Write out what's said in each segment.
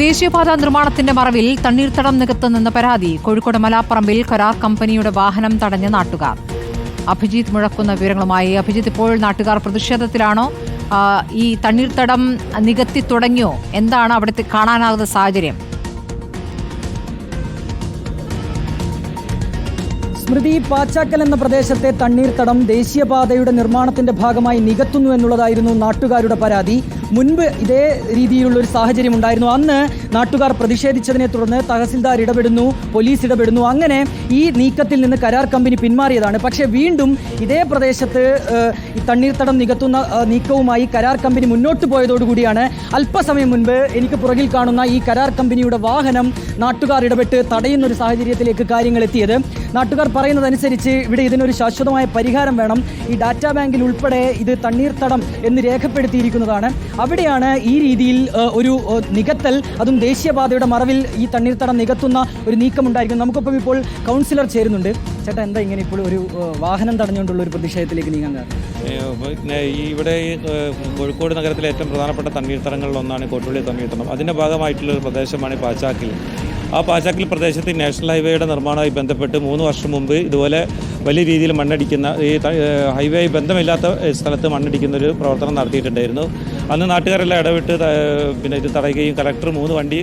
ദേശീയപാത നിർമ്മാണത്തിന്റെ മറവിൽ തണ്ണീർത്തടം നികത്തുന്നെന്ന പരാതി. കോഴിക്കോട് മലാപ്പറമ്പിൽ കരാർ കമ്പനിയുടെ വാഹനം തടഞ്ഞ നാട്ടുകാർ. അഭിജിത്ത് മുഴക്കുന്ന വിവരങ്ങളുമായി. അഭിജിത്ത് ഇപ്പോൾ നാട്ടുകാർ പ്രതിഷേധത്തിലാണോ? ഈ തണ്ണീർത്തടം നികത്തി തുടങ്ങിയോ? എന്താണ് അവിടുത്തെ കാണാനാകുന്ന സാഹചര്യം? സ്മൃതി പാച്ചാക്കൽ എന്ന പ്രദേശത്തെ തണ്ണീർത്തടം ദേശീയപാതയുടെ നിർമ്മാണത്തിന്റെ ഭാഗമായി നികത്തുന്നു എന്നുള്ളതായിരുന്നു നാട്ടുകാരുടെ പരാതി. മുൻപ് ഇതേ രീതിയിലുള്ള ഒരു സാഹചര്യം ഉണ്ടായിരുന്നു. അന്ന് നാട്ടുകാർ പ്രതിഷേധിച്ചതിനെ തുടർന്ന് തഹസിൽദാർ ഇടപെടുന്നു പോലീസ് ഇടപെടുന്നു. അങ്ങനെ ഈ നീക്കത്തിൽ നിന്ന് കരാർ കമ്പനി പിന്മാറിയതാണ്. പക്ഷേ വീണ്ടും ഇതേ പ്രദേശത്ത് തണ്ണീർത്തടം നികത്തുന്ന നീക്കവുമായി കരാർ കമ്പനി മുന്നോട്ട് പോയതോടുകൂടിയാണ് അല്പസമയം മുൻപ് എനിക്ക് പുറകിൽ കാണുന്ന ഈ കരാർ കമ്പനിയുടെ വാഹനം നാട്ടുകാർ ഇടപെട്ട് തടയുന്ന ഒരു സാഹചര്യത്തിലേക്ക് കാര്യങ്ങൾ എത്തിയത്. നാട്ടുകാർ പറയുന്നതനുസരിച്ച് ഇവിടെ ഇതിനൊരു ശാശ്വതമായ പരിഹാരം വേണം. ഈ ഡാറ്റാ ബാങ്കിൽ ഉൾപ്പെടെ ഇത് തണ്ണീർത്തടം എന്ന് രേഖപ്പെടുത്തിയിരിക്കുന്നതാണ്. അവിടെയാണ് ഈ രീതിയിൽ ഒരു നികത്തൽ അതും ദേശീയപാതയുടെ മറവിൽ ഈ തണ്ണീർത്തടം നികത്തുന്ന ഒരു നീക്കം നീക്കമുണ്ടായിരിക്കും നമുക്കൊപ്പം ഇപ്പോൾ കൗൺസിലർ ചേരുന്നുണ്ട്. ചേട്ടാ എന്താ ഇങ്ങനെ ഇപ്പോൾ ഒരു വാഹനം തടഞ്ഞുകൊണ്ടുള്ള ഒരു പ്രതിഷേധത്തിലേക്ക് നീങ്ങാൻ കാരണം? ഇവിടെ കോഴിക്കോട് നഗരത്തിലെ ഏറ്റവും പ്രധാനപ്പെട്ട തണ്ണീർത്തടങ്ങളിൽ ഒന്നാണ് കോട്ടുള്ളി തണ്ണീർത്തടം. അതിന്റെ ഭാഗമായിട്ടുള്ള ഒരു പ്രദേശമാണ് പാച്ചാക്കിൽ. ആ പാച്ചാക്കിൽ പ്രദേശത്ത് നാഷണൽ ഹൈവേയുടെ നിർമ്മാണവുമായി ബന്ധപ്പെട്ട് മൂന്ന് വർഷം മുമ്പ് ഇതുപോലെ വലിയ രീതിയിൽ മണ്ണടിക്കുന്ന ഈ ഹൈവേ ബന്ധമില്ലാത്ത സ്ഥലത്ത് മണ്ണടിക്കുന്ന ഒരു പ്രവർത്തനം നടത്തിയിട്ടുണ്ടായിരുന്നു. അന്ന് നാട്ടുകാരെല്ലാം ഇടപെട്ട് പിന്നെ ഇത് തടയുകയും കലക്ടർ മൂന്ന് വണ്ടി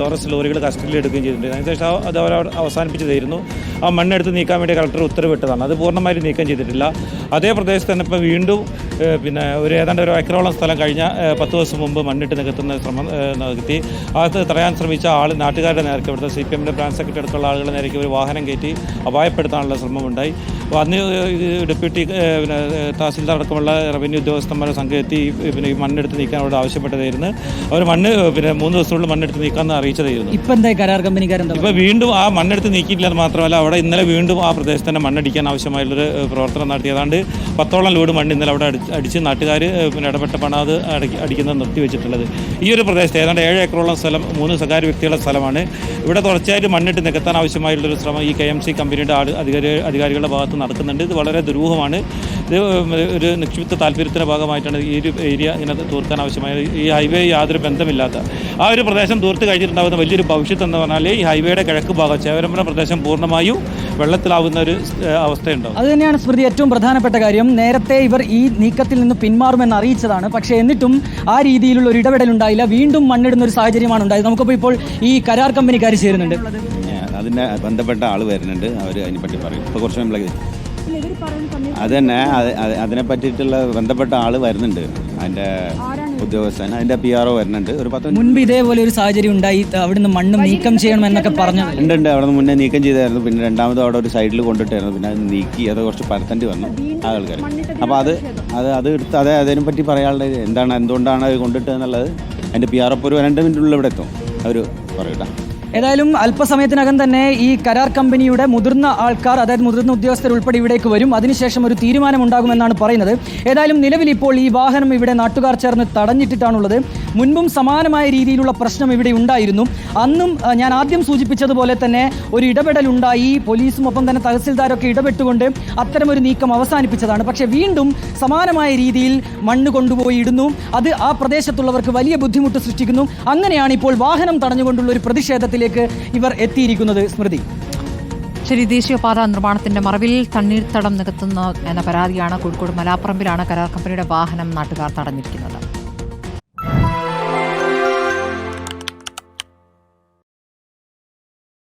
ടോറസ് ലോറികൾ കസ്റ്റഡിയിൽ എടുക്കുകയും ചെയ്തിട്ടുണ്ട്. അതിനുശേഷം അത് അവർ അവസാനിപ്പിച്ചതായിരുന്നു. ആ മണ്ണെടുത്ത് നീക്കാൻ വേണ്ടി കളക്ടർ ഉത്തരവിട്ടതാണ്. അത് പൂർണമായിട്ട് നീക്കം ചെയ്തിട്ടില്ല. അതേ പ്രദേശത്ത് തന്നെ ഇപ്പോൾ വീണ്ടും പിന്നെ ഒരു ഏതാണ്ട് ഒരു ഏക്കറോളം സ്ഥലം കഴിഞ്ഞ പത്ത് ദിവസം മുമ്പ് മണ്ണിട്ട് നികത്തുന്ന ശ്രമം നടത്തി. അത് തടയാൻ ശ്രമിച്ച ആൾ നാട്ടുകാരുടെ നേർക്ക് ഇവിടുത്തെ സി പി എമ്മിന്റെ ബ്രാഞ്ച് സെക്രട്ടറി അടുത്തുള്ള ആളുകളുടെ നേരേക്ക് ഒരു വാഹനം കയറ്റി അപായപ്പെടുത്താനുള്ള ശ്രമമുണ്ടായി. അപ്പോൾ അന്ന് ഡെപ്യൂട്ടി പിന്നെ തഹസിൽദാർ അടക്കമുള്ള റവന്യൂ ഉദ്യോഗസ്ഥന്മാരെ സംഘമെത്തി പിന്നെ ഈ മണ്ണെടുത്ത് നീക്കാൻ അവിടെ ആവശ്യപ്പെട്ടതായിരുന്നു. അവർ മണ്ണ് പിന്നെ മൂന്ന് ദിവസത്തിനുള്ളിൽ മണ്ണെടുത്ത് നീക്കാമെന്ന് അറിയിച്ചതായിരുന്നു. ഇപ്പം എന്തായി? കരാർ കമ്പനിക്കാരൻ ഇപ്പോൾ വീണ്ടും ആ മണ്ണെടുത്ത് നീക്കിയിട്ടില്ല എന്ന് മാത്രമല്ല അവിടെ ഇന്നലെ വീണ്ടും ആ പ്രദേശത്ത് തന്നെ മണ്ണടിക്കാൻ ആവശ്യമായുള്ളൊരു പ്രവർത്തനം നടത്തി ഏതാണ്ട് പത്തോളം ലോഡ് മണ്ണ് ഇന്നലെ അവിടെ അടി- അടിച്ച് നാട്ടുകാർ പിന്നെ ഇടപെട്ടപ്പോഴാണ് അത് അടക്കി അടിക്കുന്നത് നിർത്തിവെച്ചിട്ടുള്ളത്. ഈ ഒരു പ്രദേശത്ത് ഏതാണ്ട് ഏഴ് ഏക്കറോളം സ്ഥലം മൂന്ന് സ്വകാര്യ വ്യക്തികളുടെ സ്ഥലമാണ്. ഇവിടെ തുടർച്ചയായിട്ട് മണ്ണിട്ട് നികത്താൻ ആവശ്യമായുള്ളൊരു ശ്രമം ഈ കെ എം സി കമ്പനിയുടെ അധികാരി അധികാരികളുടെ ഭാഗത്ത് നടക്കുന്നുണ്ട്. ഇത് വളരെ ദുരൂഹമാണ്. ഇത് ഒരു നിക്ഷിപ്ത താല്പര്യത്തിന്റെ ഭാഗമായിട്ടാണ് ഈ ഒരു ഏരിയ ഇങ്ങനെ തീർക്കാൻ ആവശ്യമായ ഈ ഹൈവേ യാതൊരു ബന്ധമില്ലാത്ത ആ ഒരു പ്രദേശം തീർത്ത് കഴിഞ്ഞിട്ടുണ്ടാകുന്ന വലിയൊരു ഭവിഷ്യത്ത് എന്ന് പറഞ്ഞാൽ ഈ ഹൈവേയുടെ കിഴക്ക് ഭാഗം ചേവരമ്പുഴ പ്രദേശം പൂർണമായും വെള്ളത്തിലാവുന്ന ഒരു അവസ്ഥയുണ്ടാവും. അത് തന്നെയാണ് സ്മൃതി ഏറ്റവും പ്രധാനപ്പെട്ട കാര്യം. നേരത്തെ ഇവർ ഈ നീക്കത്തിൽ നിന്ന് പിന്മാറുമെന്ന് അറിയിച്ചതാണ്. പക്ഷേ എന്നിട്ടും ആ രീതിയിലുള്ള ഒരു ഇടപെടൽ ഉണ്ടായില്ല. വീണ്ടും മണ്ണിടുന്ന ഒരു സാഹചര്യമാണ് ഉണ്ടായത്. നമുക്കിപ്പോൾ ഇപ്പോൾ ഈ കരാർ കമ്പനിക്കാർ ചേരുന്നുണ്ട്. അതിന്റെ ബന്ധപ്പെട്ട ആൾ വരുന്നുണ്ട്. അവർ അതിനെപ്പറ്റി പറയും. ഇപ്പോൾ കുറച്ച് അത് തന്നെ അത് അത് അതിനെ പറ്റിയിട്ടുള്ള ബന്ധപ്പെട്ട ആൾ വരുന്നുണ്ട്. അതിന്റെ ഉദ്യോഗസ്ഥൻ. അതിന്റെ പി ആർ ഒ വരുന്നുണ്ട്. ഒരു പത്ത് മിനിറ്റ്. മുൻപ് ഇതേപോലെ ഒരു സാഹചര്യം ഉണ്ടായി. അവിടുന്ന് മണ്ണ് നീക്കം ചെയ്യണമെന്നൊക്കെ പറഞ്ഞു ഉണ്ട് ഉണ്ട്. അവിടെ നിന്ന് മുന്നേ നീക്കം ചെയ്തായിരുന്നു. പിന്നെ രണ്ടാമത് അവിടെ ഒരു സൈഡിൽ കൊണ്ടിട്ടായിരുന്നു. പിന്നെ അത് നീക്കി അത് കുറച്ച് പരത്തേണ്ടി വന്നു ആ ആൾക്കാർ അപ്പോൾ അത് അത് അത് എടുത്ത് അതെ അതിനെ പറ്റി പറയാനുള്ളത് എന്താണ് എന്തുകൊണ്ടാണ് അത് കൊണ്ടിട്ട് എന്നുള്ളത് അതിന്റെ പി ആർ ഒ ഒരു രണ്ട് മിനിറ്റിനുള്ളിൽ ഇവിടെ എത്തും. അവർ പറയട്ടെ ഏതായാലും അല്പസമയത്തിനകം തന്നെ ഈ കരാർ കമ്പനിയുടെ മുതിർന്ന ആൾക്കാർ അതായത് മുതിർന്ന ഉദ്യോഗസ്ഥർ ഉൾപ്പെടെ ഇവിടേക്ക് വരും. അതിനുശേഷം ഒരു തീരുമാനമുണ്ടാകുമെന്നാണ് പറയുന്നത്. ഏതായാലും നിലവിൽ ഇപ്പോൾ ഈ വാഹനം ഇവിടെ നാട്ടുകാർ ചേർന്ന് തടഞ്ഞിട്ടിട്ടാണുള്ളത്. മുൻപും സമാനമായ രീതിയിലുള്ള പ്രശ്നം ഇവിടെ ഉണ്ടായിരുന്നു. അന്നും ഞാൻ ആദ്യം സൂചിപ്പിച്ചതുപോലെ തന്നെ ഒരു ഇടപെടൽ ഉണ്ടായി പോലീസും ഒപ്പം തന്നെ തഹസിൽദാരൊക്കെ ഇടപെട്ടുകൊണ്ട് അത്തരമൊരു നീക്കം അവസാനിപ്പിച്ചതാണ്. പക്ഷേ വീണ്ടും സമാനമായ രീതിയിൽ മണ്ണ് കൊണ്ടുപോയി ഇടുന്നു അത് ആ പ്രദേശത്തുള്ളവർക്ക് വലിയ ബുദ്ധിമുട്ട് സൃഷ്ടിക്കുന്നു. അങ്ങനെയാണ് ഇപ്പോൾ വാഹനം തടഞ്ഞുകൊണ്ടുള്ള ഒരു പ്രതിഷേധത്തിലേക്ക് ഇവർ എത്തിയിരിക്കുന്നത് സ്മൃതി. ശരി ദേശീയപാത നിർമ്മാണത്തിന്റെ മറവിൽ തണ്ണീർത്തടം നികത്തുന്ന എന്ന പരാതിയാണ് കോഴിക്കോട് മലാപ്പറമ്പിലാണ് കരാർ കമ്പനിയുടെ വാഹനം നാട്ടുകാർ തടഞ്ഞിരിക്കുന്നത്.